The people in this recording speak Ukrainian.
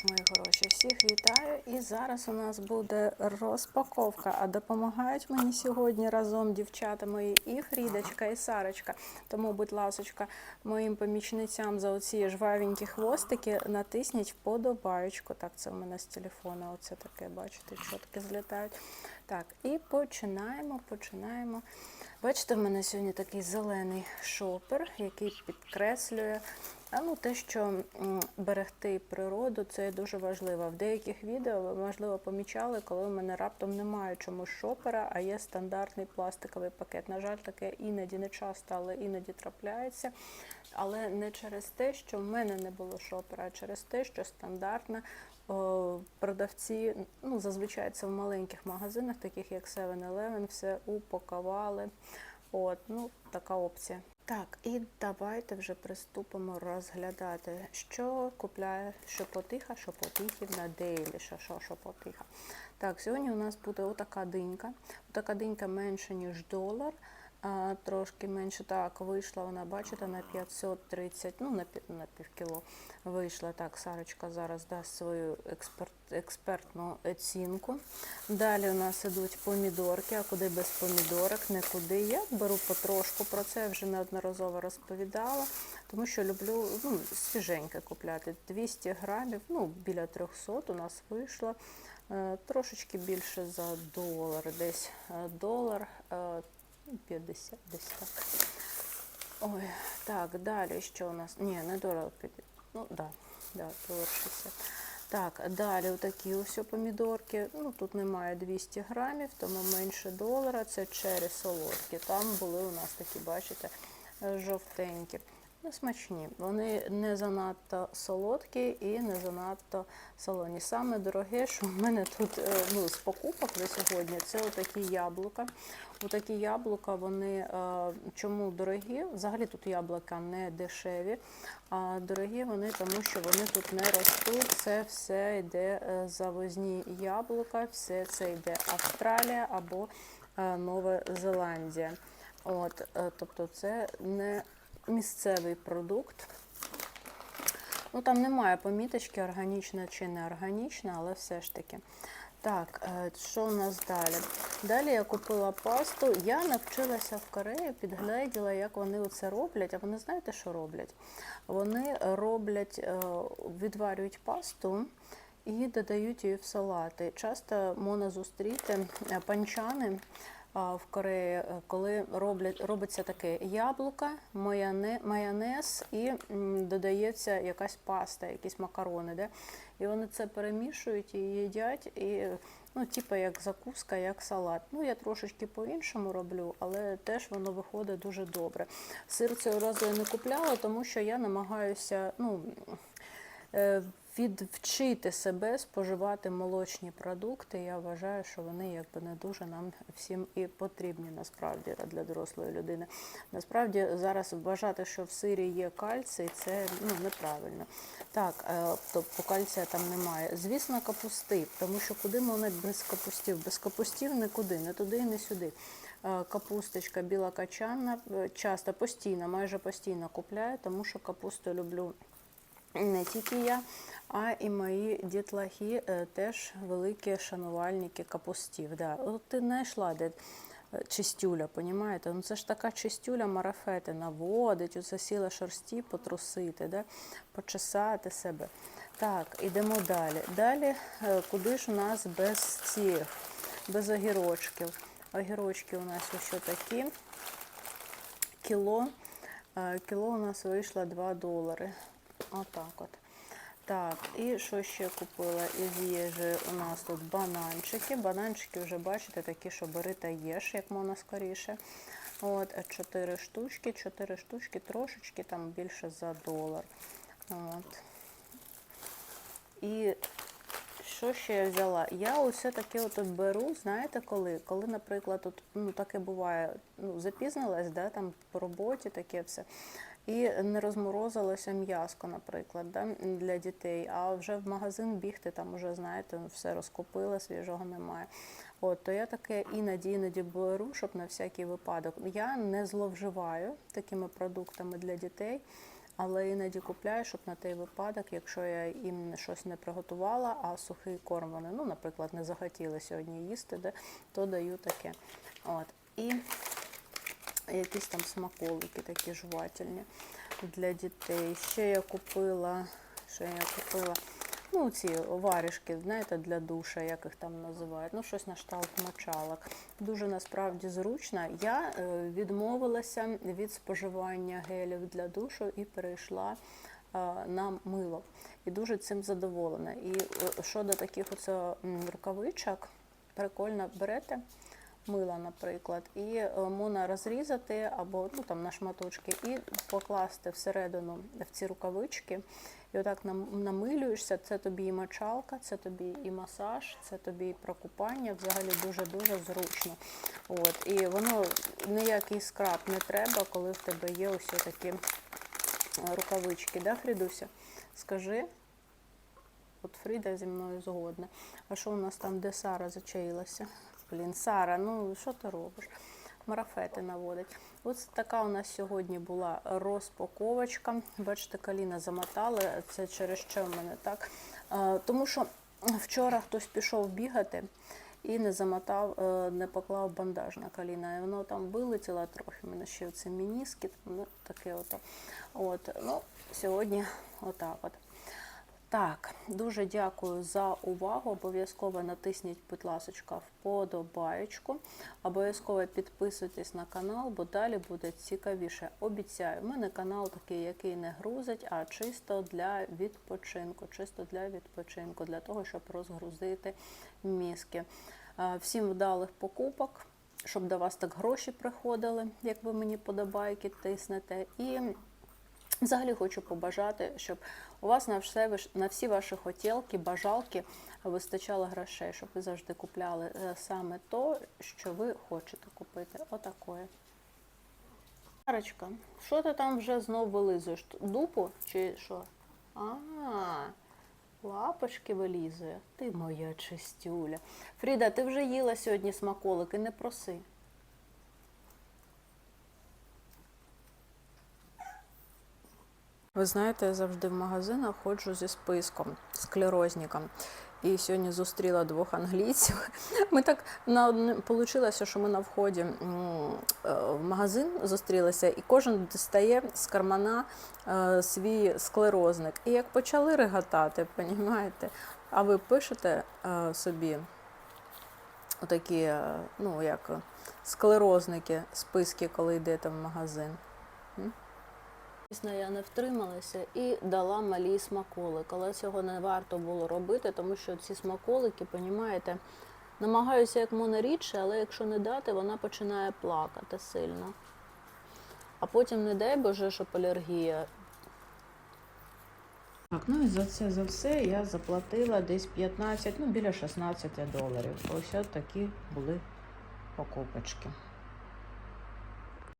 Так, мої хороші, всіх вітаю. І зараз у нас буде розпаковка. А допомагають мені сьогодні разом дівчата мої і Фрідочка, і Сарочка. Тому, будь ласочка, моїм помічницям за оці жвавенькі хвостики натисніть вподобаючку. Так, це в мене з телефона. Оце таке, бачите, чотки злітають. Так, і починаємо, починаємо. Бачите, в мене сьогодні такий зелений шопер, який підкреслює ну, те, що берегти природу, це дуже важливо. В деяких відео ви, можливо, помічали, коли в мене раптом немає чомусь шопера, а є стандартний пластиковий пакет. На жаль, таке іноді не часто, але іноді трапляється. Але не через те, що в мене не було шопера, а через те, що стандартно продавці, ну зазвичай це в маленьких магазинах, таких як 7-Eleven, все упакували. От, ну, така опція. Так, і давайте вже приступимо розглядати, що купляє Шепотиха, Шепотихів на Дейлі, що, що Шепотиха. Так, сьогодні у нас буде отака динька. Отака динька менше, ніж долар. А, трошки менше так вийшла вона, бачите, на 530, ну на, на півкіло вийшла. Так, Сарочка зараз дасть свою експерт, експертну оцінку. Далі у нас ідуть помідорки, а куди без помідорок, нікуди. Я беру потрошку, про це я вже неодноразово розповідала, тому що люблю ну, свіженьке купляти. 200 грамів, ну біля 300 у нас вийшло. Е, Трошечки більше за долар, десь е, долар е, 50, десь так. Ой, так, далі що у нас? Ні, не дорого 50. Ну, да, да, долар 60. Так, далі отакі ось помідорки. Ну, тут немає 200 грамів, тому менше долара. Це чері солодкі. Там були у нас такі, бачите, е, жовтенькі. Ну, смачні. Вони не занадто солодкі і не занадто солоні. Саме дороге, що в мене тут е, ну, з покупок на сьогодні, це отакі яблука. Отакі яблука, вони е, чому дорогі? Взагалі тут яблука не дешеві, а дорогі вони, тому що вони тут не ростуть. Це все йде е, завозні яблука, все це йде Австралія або Нова Зеландія. От, тобто це не місцевий продукт. Ну, там немає поміточки, органічна чи не органічна, але все ж таки. Так, е, що у нас далі? Далі я купила пасту. Я навчилася в Кореї, підгледіла, як вони це роблять. А вони знаєте, що роблять? Вони роблять, е, відварюють пасту і додають її в салати. Часто можна зустріти е, панчани в Кореї, е, коли роблять, робиться таке яблука, майонез і додається якась паста, якісь макарони. Де? І вони це перемішують і їдять, і ну, типу як закуска, як салат. Ну, я трошечки по-іншому роблю, але теж воно виходить дуже добре. Сир цього разу я не купляла, тому що я намагаюся, ну. Відвчити себе споживати молочні продукти, я вважаю, що вони якби не дуже нам всім і потрібні насправді для дорослої людини. Насправді зараз вважати, що в сирі є кальцій, це ну, неправильно. Так, е, тобто кальція там немає. Звісно, капусти, тому що куди можна без капустів? Без капустів нікуди, не туди і не сюди. Е, Капусточка біла качанна, е, часто постійно, майже постійно купляю, тому що капусту люблю не тільки я, а і мої дітлахи е, теж великі шанувальники капустів. Да. От ти знайшла де е, чистюля, понімаєте? Ну це ж така чистюля марафети наводить, оце сіла шерсті потрусити, да? почесати себе. Так, ідемо далі. Далі, е, куди ж у нас без цих, без огірочків? Огірочки у нас ось такі. Кіло. Кіло у нас вийшло 2 долари. Отак от. Так, і що ще купила із їжі? У нас тут бананчики. Бананчики вже бачите, такі, що бери та їж, як можна скоріше. От, 4 штучки, 4 штучки, трошечки там більше за долар. От. І що ще я взяла? Я усе таке от беру, знаєте коли? Коли, наприклад, от, ну, таке буває, ну, запізнилась, да, там по роботі таке все. І не розморозилося м'яско, наприклад, да, для дітей. А вже в магазин бігти, там вже, знаєте, все розкупили, свіжого немає. От, то я таке іноді іноді беру, щоб на всякий випадок. Я не зловживаю такими продуктами для дітей. але іноді купляю, щоб на той випадок, якщо я їм щось не приготувала, а сухий корм вони, ну, наприклад, не захотіли сьогодні їсти, де, то даю таке. От. І якісь там смаколики такі жувательні для дітей. Ще я купила, що я купила, ну, ці варішки, знаєте, для душа, як їх там називають, ну, щось на кшталт мочалок. Дуже насправді зручно. Я е, відмовилася від споживання гелів для душу і перейшла е, на мило. І дуже цим задоволена. І е, щодо таких оце рукавичок, прикольно берете мила, наприклад, і е, можна розрізати або ну, там, на шматочки і покласти всередину в ці рукавички. І отак нам- намилюєшся, це тобі і мочалка, це тобі і масаж, це тобі і прокупання. Взагалі дуже-дуже зручно. От. І воно ніякий скраб не треба, коли в тебе є ось такі е, рукавички. Да, Фрідуся? Скажи. От Фріда зі мною згодна. А що у нас там, де Сара зачаїлася? Блін, Сара, ну що ти робиш? Марафети наводить. Ось така у нас сьогодні була розпаковочка. Бачите, коліна замотали. Це через що в мене так. Е, Тому що вчора хтось пішов бігати і не замотав, е, не поклав бандаж на коліна. І воно там вилетіло трохи. У мене ще оце мініскіт, ну таке ото. От, ну, сьогодні отак от. Так, дуже дякую за увагу. Обов'язково натисніть, будь ласка, вподобаєчку. Обов'язково підписуйтесь на канал, бо далі буде цікавіше. Обіцяю, в мене канал такий, який не грузить, а чисто для відпочинку. Чисто для відпочинку, для того, щоб розгрузити мізки. Е, Всім вдалих покупок, щоб до вас так гроші приходили, як ви мені подобайки тиснете. І Взагалі хочу побажати, щоб у вас на все на всі ваші хотілки, бажалки вистачало грошей, щоб ви завжди купляли е, саме то, що ви хочете купити. Отакое. Сарочка, що ти там вже знов вилизуєш? Дупу чи що? А, лапочки вилізує. Ти моя чистюля. Фріда, ти вже їла сьогодні смаколики, не проси. Ви знаєте, я завжди в магазинах ходжу зі списком, склерозником. І сьогодні зустріла двох англійців. Ми так на вийшло, що ми на вході е, в магазин зустрілися, і кожен дістає з кармана е, свій склерозник. І як почали реготати, понімаєте? А ви пишете е, собі отакі, ну як склерозники, списки, коли йдете в магазин. Звісно, я не втрималася і дала малій смаколик. Але цього не варто було робити, тому що ці смаколики, понімаєте, намагаюся як можна рідше, але якщо не дати, вона починає плакати сильно. А потім, не дай Боже, щоб алергія. Так, ну і за це за все я заплатила десь 15, ну біля 16 доларів. Ось такі були покупочки.